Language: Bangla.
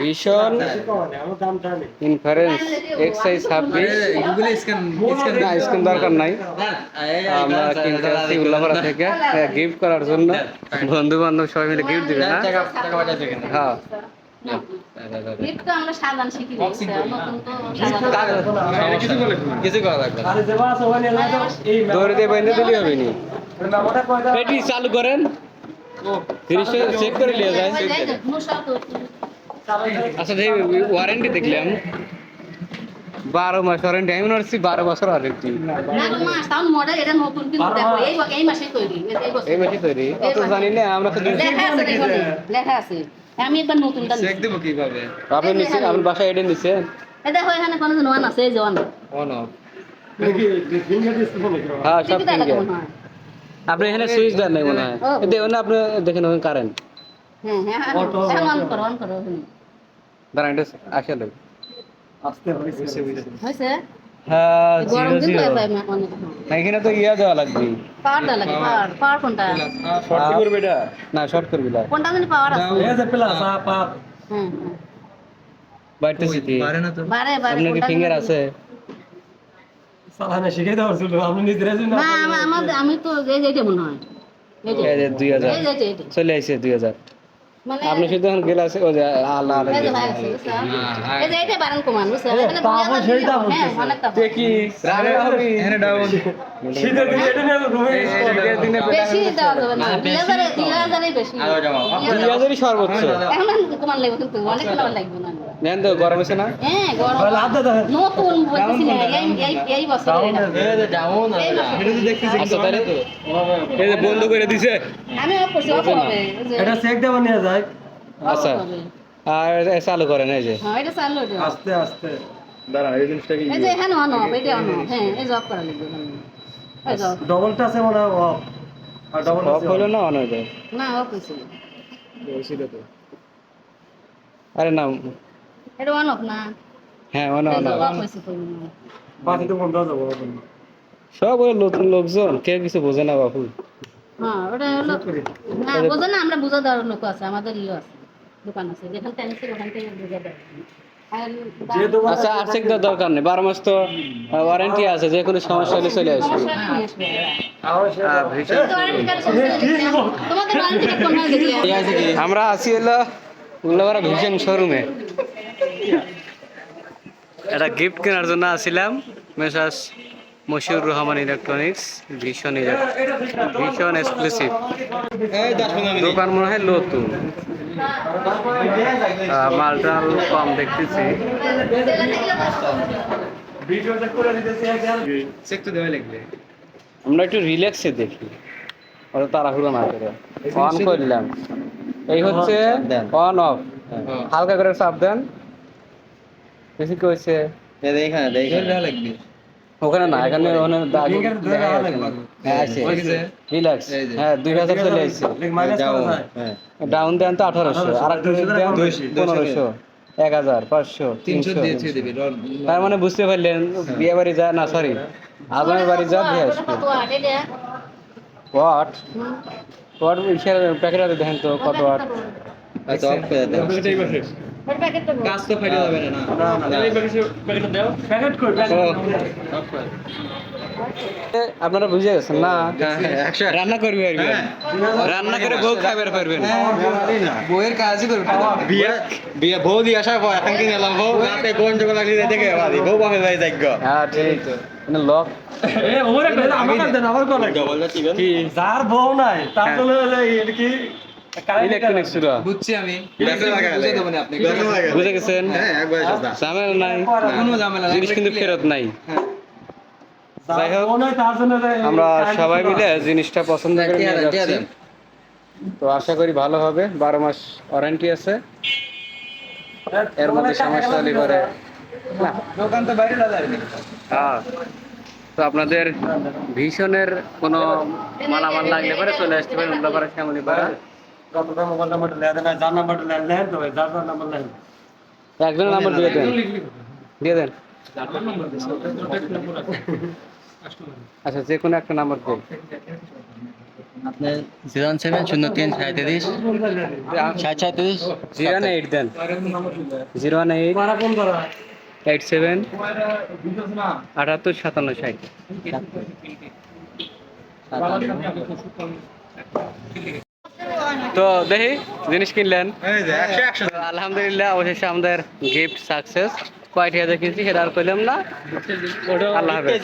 ভীষণ ইনফারেন্স এক্সাই ছাব্বিশ। না স্ক্রিন দরকার নাই। আমরা কিনতে আসছি উল্লাপাড়া থেকে। গিফট করার জন্য। বন্ধু বান্ধব সবাই মিলে গিফট দিবে না? হ্যাঁ। কিছু করা লাগবে। দৌড়ে দিয়ে বাইন্দে দিলে হবে নি এটি চালু করেন। তিরিশে চেক করে নিয়ে যায়। আচ্ছা যে ওয়ারেন্টি দেখলাম। বারো মাস ওয়ারেন্টি আমি মনে বারো বছর ওয়ারেন্টি মাস তাও মডেল এটা নতুন কিন্তু দেখো এই এই মাসে তৈরি অত জানি না আমরা তো লেখা আছে আমি একবার নতুনটা চেক দেবো কীভাবে? আপনি নিচে আপনার বাসায় এডে নিচে এই দেখো এখানে কোনো ওয়ান আছে এই যে ওয়ান অফ হ্যাঁ সব আপনি এখানে সুইচ দেন নাই মনে হয় ও। এই দেখুন না আপনি দেখেন ওখানে কারেন্ট হ্যাঁ হ্যাঁ হ্যাঁ হ্যাঁ অন করো অন করো ওখানে। দাঁড়ান এটা আসে লোক হয়েছে হ্যাঁ গরম জিরো দিন জিরো হয়ে যায় অনেক এখানে তো ইয়া দেওয়া লাগবে পাওয়ার দা লাগে পাওয়ার পাওয়ার কোনটা না শর্ট করবি না কোনটা জানি পাওয়ার আছে হ্যাঁ হ্যাঁ বাইতে সিটি পারে না তো বারে বারে আপনার কি কোনটা ফিঙ্গার জানি- আছে না আমা- আমাদের আমি তো এই যে এটা মনে হয়। এই এই যে। চলে আসছে দুই হাজার। মানে আপনি শুধু এখন ওই যে আল্লাহ আল্লাহ এই যে? এটা কমান বুঝছেন হ্যাঁ কি রানে হবে এখানে ডাউন। শীতের দিনে বেশি যাবে না। বেশি সর্বোচ্চ। এখন কমান লাগবে কিন্তু অনেক কমান লাগবে না। নেন তো গরম আছে না? হ্যাঁ গরম। নতুন বলতেছি এই এই বছর। এটা। আচ্ছা তাহলে এই যে বন্ধ করে দিছে। আমি অফ করছি অফ হবে। এটা চেক দেওয়া নিয়ে যায়। আচ্ছা। আর চালু করেন এই যে। হ্যাঁ এটা চালু আস্তে আস্তে। দাঁড়ান এই জিনিসটা কি? এই যে এখানে অন অফ এটা অন অফ হ্যাঁ এই করা লাগবে। ডবলটা আছে মনে হয় অফ আর ডবল অফ হলো না অন হয়ে যায়? না অফ হয়েছে। আরে না এটা অন অফ না হ্যাঁ অন তো বাকি তো বন্ধ হয়ে যাব সব ওই নতুন লোকজন কেউ কিছু বোঝে না বাপু। হ্যাঁ ওটা হলো না বোঝো না আমরা বুঝা দেওয়ার লোক আছে আমাদের ইয়ে আছে দোকান আছে। যেখান থেকে আনছি ওখান থেকে বুঝা দেয়। আর যে দোকান আচ্ছা আর চেক দরকার নেই বারো মাস তো ওয়ারেন্টি আছে যে কোনো সমস্যা হলে চলে আসবে। ভীষণ-? আমরা আছি হলো উল্লাপাড়া ভিশন শোরুমে। একটা গিফট কেনার জন্য আসছিলাম মেসাস মশিউর রহমান ইলেকট্রনিক্স ভীষণ ভীষণ এক্সক্লুসিভ দোকান মনে হয় নতুন। মালটাল কম দেখতেছি। আমরা একটু রিল্যাক্সে দেখি। ওরা তাড়াহুড়ো না করে। অন করলাম। এই হচ্ছে অন অফ হালকা করে চাপ দেন বেশি কি হয়েছে লাগবে। ওখানে না এখানে ওখানে। হ্যাঁ? রিল্যাক্স হ্যাঁ দুই হাজার চলে আসছে ডাউন হ্যাঁ। দেন তো আঠারোশো। আর পনেরোশো এক হাজার পাঁচশো তিনশো তার মানে বুঝতে পারলেন বিয়ে বাড়ি যা না সরি আপনার বাড়ি যা দিয়ে আসবে। ওয়াট ওয়াট প্যাকেট দেখেন তো কত ওয়াট অফ করে। কাজ তো ফাইলে যাবে না ও, এ, আপনারা বুঝে গেছেন না? রান্না করবি হ্যাঁ। রান্না করে বউ খাইবার পারবেন বইয়ের কাজই করবে বিয়ে বিয়ে বউ দিয়ে আসার পর এখন কিনে এলাম বউ রাতে কোন লাগলি দেখে বউ বাপে যাই যাইগ হ্যাঁ ঠিক। মানে লক। এ ওরে আমার কাছে দেন আমার কোন ডবল চিকেন কি যার বউ নাই তার হ্যাঁ। জন্য এটা কি ইলেকট্রনিক বুঝছি আমি। বুঝে গেছেন? হ্যাঁ ঝামেলা নাই। জিনিস কিন্তু ফেরত নাই। যাই হোক, আমরা সবাই মিলে জিনিসটা পছন্দ করে নিয়ে টিয়া যাচ্ছি। তো আশা করি ভালো হবে। বারো মাস ওয়ারেন্টি আছে। এর মধ্যে সমস্যা হলে পরে দোকান তো বাইরে হ্যাঁ। তো আপনাদের ভীষণের কোনো মালামাল লাগলে পরে চলে আসতে পারেন। উল্লাপাড়া শ্যামলি মোবাইল নাম্বার লেন দেন যার নাম্বার লেন লেন তো যার যার নাম্বার লেন একজনের নাম্বার দিয়ে দেন। দিয়ে দেন। আচ্ছা যে কোনো একটা নাম্বার দেন আপনার জিরো সেভেন শূন্য তিন সাঁত্রিশ ষাট সাঁত্রিশ জিরো এইট দেন। Zero one eight eight seven আটাত্তর সাতান্ন ষাট। তো দেখি জিনিস কিনলেন। আলহামদুলিল্লাহ অবশেষে আমাদের গিফট সাকসেস কয়টি হাজার কিনছি সেটা আর করলাম না। আল্লাহ হাফেজ।